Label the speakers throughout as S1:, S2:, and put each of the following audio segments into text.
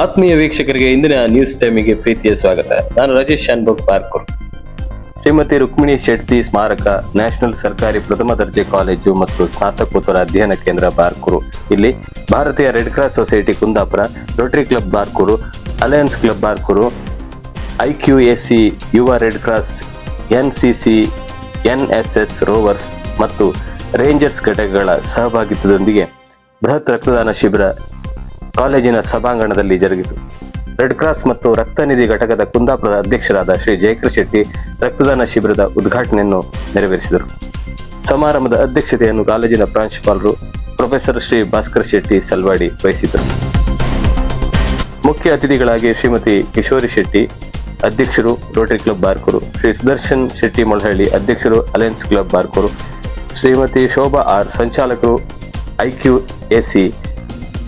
S1: ಆತ್ಮೀಯ ವೀಕ್ಷಕರಿಗೆ ಇಂದಿನ ನ್ಯೂಸ್ ಟೈಮಿಗೆ ಪ್ರೀತಿಯ ಸ್ವಾಗತ. ನಾನು ರಾಜೇಶ್ ಶಾನ್ಭೋಗ್ ಪಾರ್ಕೂರ್. ಶ್ರೀಮತಿ ರುಕ್ಮಿಣಿ ಶೆಟ್ಟಿ ಸ್ಮಾರಕ, ನ್ಯಾಷನಲ್ ಸರ್ಕಾರಿ ಪ್ರಥಮ ದರ್ಜೆ ಕಾಲೇಜು ಮತ್ತು ಸ್ನಾತಕೋತ್ತರ ಅಧ್ಯಯನ ಕೇಂದ್ರ ಬಾರ್ಕೂರು ಇಲ್ಲಿ ಭಾರತೀಯ red cross society Kundapura, rotary club Barkur alliance club Barkur C ಯುವ red cross, NCC, NSS rovers ಮತ್ತು ರೇಂಜರ್ಸ್ ಘಟಕಗಳ ಸಹಭಾಗಿತ್ವದೊಂದಿಗೆ ಬೃಹತ್ ರಕ್ತದಾನ ಶಿಬಿರ ಕಾಲೇಜಿನ ಸಭಾಂಗಣದಲ್ಲಿ ಜರುಗಿತು. ರೆಡ್ ಕ್ರಾಸ್ ಮತ್ತು ರಕ್ತನಿಧಿ ಘಟಕದ ಕುಂದಾಪುರದ ಅಧ್ಯಕ್ಷರಾದ ಶ್ರೀ ಜಯಕೃ ಶೆಟ್ಟಿ ರಕ್ತದಾನ ಶಿಬಿರದ ಉದ್ಘಾಟನೆಯನ್ನು ನೆರವೇರಿಸಿದರು. ಸಮಾರಂಭದ ಅಧ್ಯಕ್ಷತೆಯನ್ನು ಕಾಲೇಜಿನ ಪ್ರಾಂಶುಪಾಲರು ಪ್ರೊಫೆಸರ್ ಶ್ರೀ ಭಾಸ್ಕರ್ ಶೆಟ್ಟಿ ಸಲ್ವಾಡಿ ವಹಿಸಿದ್ದರು. ಮುಖ್ಯ ಅತಿಥಿಗಳಾಗಿ ಶ್ರೀಮತಿ ಕಿಶೋರಿ ಶೆಟ್ಟಿ, ಅಧ್ಯಕ್ಷರು ರೋಟರಿ ಕ್ಲಬ್ ಬಾರ್ಕೂರು, ಶ್ರೀ ಸುದರ್ಶನ್ ಶೆಟ್ಟಿ ಮೊಳಹಳ್ಳಿ, ಅಧ್ಯಕ್ಷರು alliance club Barkur, Shrimati Shobha R, ಸಂಚಾಲಕರು IQ AC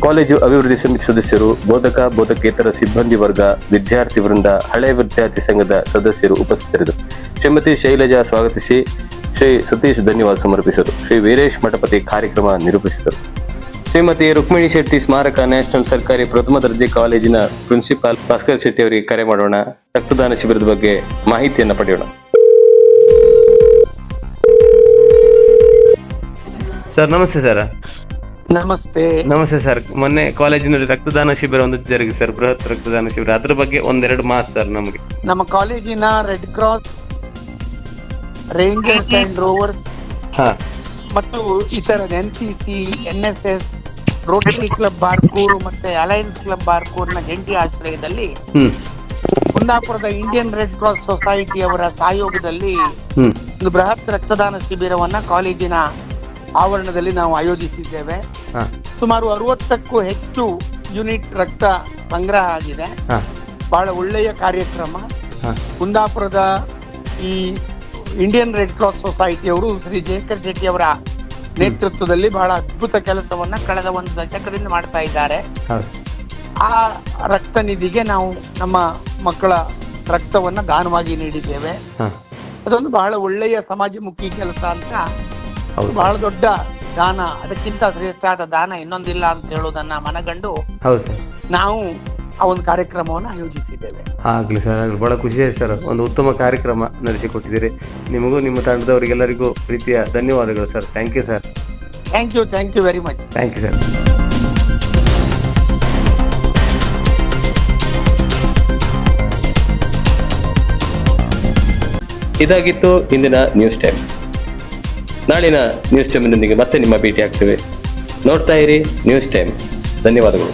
S1: college ಅಭಿವೃದ್ಧಿ ಸಮಿತಿ ಸದಸ್ಯರು, ಬೋಧಕ, ಬೋಧಕೇತರ ಸಿಬ್ಬಂದಿ ವರ್ಗ, ವಿದ್ಯಾರ್ಥಿ ವೃಂದ, ಹಳೆ ವಿದ್ಯಾರ್ಥಿ ಸಂಘದ ಸದಸ್ಯರು ಉಪಸ್ಥಿತರಿದ್ದರು. ಶ್ರೀಮತಿ ಶೈಲಜಾ ಸ್ವಾಗತಿಸಿ ಶ್ರೀ ಸತೀಶ್ ಧನ್ಯವಾದ ಸಮರ್ಪಿಸಿದರು. ಶ್ರೀ ವೀರೇಶ್ ಮಠಪತಿ ಕಾರ್ಯಕ್ರಮ ನಿರೂಪಿಸಿದರು. ಶ್ರೀಮತಿ ರುಕ್ಮಿಣಿ ಶೆಟ್ಟಿ ಸ್ಮಾರಕ ನ್ಯಾಷನಲ್ ಸರ್ಕಾರಿ ಪ್ರಥಮ ದರ್ಜೆ ಕಾಲೇಜಿನ ಪ್ರಿನ್ಸಿಪಾಲ್ ಭಾಸ್ಕರ್ ಶೆಟ್ಟಿ ಅವರಿಗೆ ಕರೆ ಮಾಡೋಣ. ರಕ್ತದಾನ ಶಿಬಿರದ ಬಗ್ಗೆ ಮಾಹಿತಿಯನ್ನು ಪಡೆಯೋಣ.
S2: ಸರ್, ನಮಸ್ತೆ ಸರ್.
S3: ನಮಸ್ತೆ.
S2: ನಮಸ್ತೆ ಸರ್. ಮೊನ್ನೆ ಕಾಲೇಜಿನಲ್ಲಿ ರಕ್ತದಾನ ಶಿಬಿರ ಒಂದು ಜರುಗಿ ಸರ್. ಬೃಹತ್ ರಕ್ತದಾನ ಶಿಬಿರ. ಅದ್ರ ಬಗ್ಗೆ ಒಂದೆರಡು ಮಾತು ಸರ್ ನಮಗೆ.
S3: ನಮ್ಮ ಕಾಲೇಜಿನ red cross rangers and rovers
S2: ಹಾ.
S3: ಮತ್ತು ಇತರ N C C N S S rotary club Barkur ಮತ್ತೆ ಅಲಯನ್ಸ್ ಕ್ಲಬ್ ಬಾರ್ಕೂರ್ನ ಜಂಟಿ ಆಶ್ರಯದಲ್ಲಿ
S2: ಹ್ಮ್.
S3: ಕುಂದಾಪುರದ ಇಂಡಿಯನ್ ರೆಡ್ ಕ್ರಾಸ್ ಸೊಸೈಟಿ ಅವರ ಸಹಯೋಗದಲ್ಲಿ
S2: ಹ್ಮ್.
S3: ಒಂದು ಬೃಹತ್ ರಕ್ತದಾನ ಶಿಬಿರವನ್ನ ಕಾಲೇಜಿನ ಆವರಣದಲ್ಲಿ ನಾವು ಆಯೋಜಿಸಿದ್ದೇವೆ.
S2: ಹಾ.
S3: ಸುಮಾರು ಅರವತ್ತಕ್ಕೂ ಹೆಚ್ಚು ಯೂನಿಟ್ ರಕ್ತ ಸಂಗ್ರಹ ಆಗಿದೆ.
S2: ಹಾ.
S3: ಬಹಳ ಒಳ್ಳೆಯ ಕಾರ್ಯಕ್ರಮ.
S2: ಹಾ.
S3: ಕುಂದಾಪುರದ ಈ ಇಂಡಿಯನ್ ರೆಡ್ ಕ್ರಾಸ್ ಸೊಸೈಟಿಯವರು ಶ್ರೀ ಜಯಕರ್ ಶೆಟ್ಟಿ ಅವರ ನೇತೃತ್ವದಲ್ಲಿ ಬಹಳ ಅದ್ಭುತ ಕೆಲಸವನ್ನ ಕಳೆದ ಒಂದು ದಶಕದಿಂದ ಮಾಡ್ತಾ ಇದ್ದಾರೆ.
S2: ಹೌದು.
S3: ಆ ರಕ್ತ ನಿಧಿಗೆ ನಾವು ನಮ್ಮ ಮಕ್ಕಳ ರಕ್ತವನ್ನ ದಾನವಾಗಿ ನೀಡಿದ್ದೇವೆ.
S2: ಹಾ.
S3: ಅದೊಂದು ಬಹಳ ಒಳ್ಳೆಯ ಸಮಾಜಮುಖಿ ಕೆಲಸ ಅಂತ ಬಹಳ ದೊಡ್ಡ ದಾನ ಅದಕ್ಕಿಂತ ಶ್ರೇಷ್ಠವಾದ ದಾನ ಇನ್ನೊಂದಿಲ್ಲ ಅಂತ ಹೇಳೋದನ್ನ ಮನಗಂಡು
S2: ಹೌದು ಸರ್.
S3: ನಾವು ಆ ಒಂದು ಕಾರ್ಯಕ್ರಮವನ್ನು ಆಯೋಜಿಸಿದ್ದೇವೆ.
S2: ಆಗ್ಲಿ ಸರ್ ಆಗ್ಲಿ. ಬಹಳ ಖುಷಿ ಆಯ್ತು ಸರ್ ಒಂದು ಉತ್ತಮ ಕಾರ್ಯಕ್ರಮ ನಡೆಸಿಕೊಟ್ಟಿದ್ದೀರಿ. ನಿಮಗೂ ನಿಮ್ಮ ತಂಡದವರಿಗೆಲ್ಲರಿಗೂ ಪ್ರೀತಿಯ ಧನ್ಯವಾದಗಳು sir. Thank you sir
S3: thank you thank you very much
S2: thank you sir
S1: ಇದಾಗಿತ್ತು ಇಂದಿನ ನ್ಯೂಸ್ ಟೈಮ್ ನಾಳಿನ ನ್ಯೂಸ್ ಟೈಮ್ನೊಂದಿಗೆ ಮತ್ತೆ ನಿಮ್ಮ ಭೇಟಿ ಆಗ್ತೇವೆ ನೋಡ್ತಾ ಇರಿ ನ್ಯೂಸ್ ಟೈಮ್ ಧನ್ಯವಾದಗಳು.